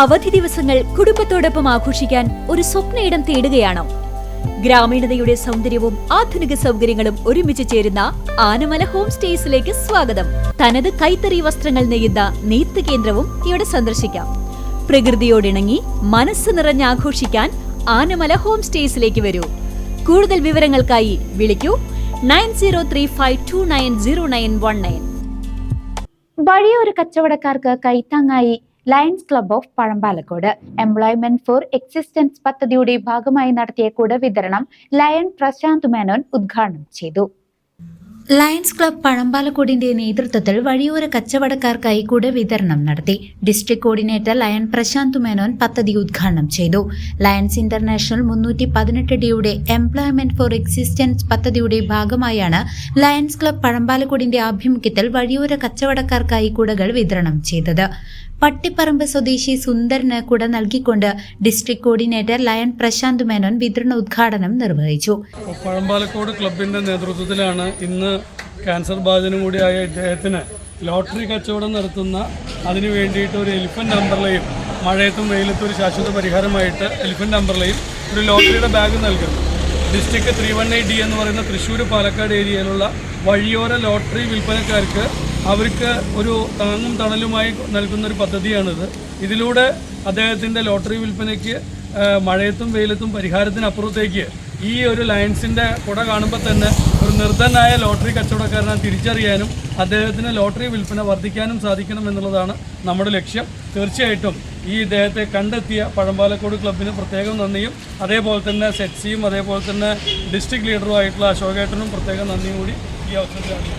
അവധി ദിവസങ്ങൾ കുടുംബത്തോടൊപ്പം ആഘോഷിക്കാൻ ഒരു സ്വപ്നയിടം തേടുകയാണോ. ഗ്രാമീണതയുടെ സൗന്ദര്യവും ആധുനിക സൗകര്യങ്ങളും ഒരുമിച്ച് ചേരുന്ന ആനമല ഹോം സ്റ്റേസിലേക്ക് സ്വാഗതം. തനത് കൈത്തറി വസ്ത്രങ്ങൾ നെയ്യുന്ന നെയ്ത്ത് കേന്ദ്രവും ഇവിടെ സന്ദർശിക്കാം. പ്രകൃതിയോടിണങ്ങി മനസ്സ് നിറഞ്ഞാഘോഷിക്കാൻ ആനമല ഹോം സ്റ്റേസിലേക്ക് വരൂ. കൂടുതൽ വിവരങ്ങൾക്കായി വിളിക്കൂ nine zero three five two nine zero nine one nine വഴിയോര കച്ചവടക്കാർക്ക് കൈത്താങ്ങായി Lions club of Pazhambalakode. Employment for existence പദ്ധതിയുടെ ഭാഗമായി നടത്തിയ കുട വിതരണം ലയൺ പ്രശാന്ത് മേനോൻ ഉദ്ഘാടനം ചെയ്തു. ലയൺസ് ക്ലബ് പഴമ്പാലക്കോടിന്റെ നേതൃത്വത്തിൽ വഴിയോര കച്ചവടക്കാർക്കായി കുട വിതരണം നടത്തി. District coordinator Lion Prashanth Menon പദ്ധതി ഉദ്ഘാടനം ചെയ്തു. ലയൺസ് ഇന്റർനാഷണൽ മുന്നൂറ്റി പതിനെട്ട് ഡിയുടെ എംപ്ലോയ്മെന്റ് ഫോർ എക്സിസ്റ്റൻസ് പദ്ധതിയുടെ ഭാഗമായാണ് ലയൺസ് ക്ലബ് പഴമ്പാലക്കോടിന്റെ ആഭിമുഖ്യത്തിൽ വഴിയോര കച്ചവടക്കാർക്കായി കുടകൾ വിതരണം ചെയ്തത്. പട്ടിപ്പറമ്പ് സ്വദേശി സുന്ദറിന് കുട നൽകിക്കൊണ്ട് district coordinator Lion Prashanth Menon വിതരണ ഉദ്ഘാടനം നിർവഹിച്ചു. പഴമ്പാലക്കോട് ക്ലബിന്റെ നേതൃത്വത്തിലാണ് ഇന്ന് ക്യാൻസർ ബാധിതനും കൂടിയായ ഇദ്ദേഹത്തിന് ലോട്ടറി കച്ചവടം നടത്തുന്ന അതിനു വേണ്ടിയിട്ട് ഒരു എലിഫന്റ് നമ്പറിലെയും മഴയത്തും വെയിലത്തും ഒരു ശാശ്വത പരിഹാരമായിട്ട് എലിഫന്റ് നമ്പറിലെയും ഒരു ലോട്ടറിയുടെ ബാഗ് നൽകുന്നു. District three one eight D എന്ന് പറയുന്ന തൃശ്ശൂർ പാലക്കാട് ഏരിയയിലുള്ള വഴിയോര ലോട്ടറി വിൽപ്പനക്കാർക്ക് അവർക്ക് ഒരു താങ്ങും തണലുമായി നൽകുന്ന ഒരു പദ്ധതിയാണിത്. ഇതിലൂടെ അദ്ദേഹത്തിന്റെ ലോട്ടറി വിൽപ്പനയ്ക്ക് മഴയത്തും വെയിലത്തും പരിഹാരത്തിനപ്പുറത്തേക്ക് ഈ ഒരു ലയൻസിന്റെ കുട കാണുമ്പോൾ തന്നെ ഒരു നിർദ്ധനായ ലോട്ടറി കച്ചവടക്കാരനെ തിരിച്ചറിയാനും അദ്ദേഹത്തിന് ലോട്ടറി വിൽപ്പന വർദ്ധിക്കാനും സാധിക്കണം എന്നുള്ളതാണ് നമ്മുടെ ലക്ഷ്യം. തീർച്ചയായിട്ടും ഈ ഇദ്ദേഹത്തെ കണ്ടെത്തിയ പഴമ്പാലക്കോട് ക്ലബിന് പ്രത്യേകം നന്ദിയും അതേപോലെ തന്നെ സെറ്റ്സിയും അതേപോലെ തന്നെ ഡിസ്ട്രിക്ട് ലീഡറും ആയിട്ടുള്ള അശോകേട്ടനും പ്രത്യേകം നന്ദിയും കൂടി ഈ അവസരത്തിൽ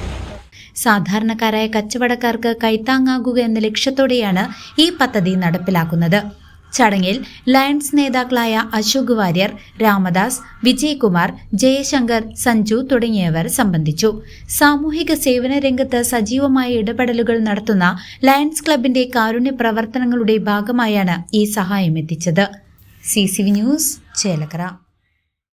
സാധാരണക്കാരായ കച്ചവടക്കാർക്ക് കൈത്താങ്ങാകുക എന്ന ലക്ഷ്യത്തോടെയാണ് ഈ പദ്ധതി നടപ്പിലാക്കുന്നത്. ചടങ്ങിൽ ലയൺസ് നേതാക്കളായ അശോക് വാര്യർ രാമദാസ് വിജയകുമാർ ജയശങ്കർ സഞ്ജു തുടങ്ങിയവർ സംബന്ധിച്ചു. സാമൂഹിക സേവന രംഗത്ത് സജീവമായ ഇടപെടലുകൾ നടത്തുന്ന ലയൺസ് ക്ലബിന്റെ കാരുണ്യ പ്രവർത്തനങ്ങളുടെ ഭാഗമായാണ് ഈ സഹായം എത്തിച്ചത്. C C V news Chelakkara.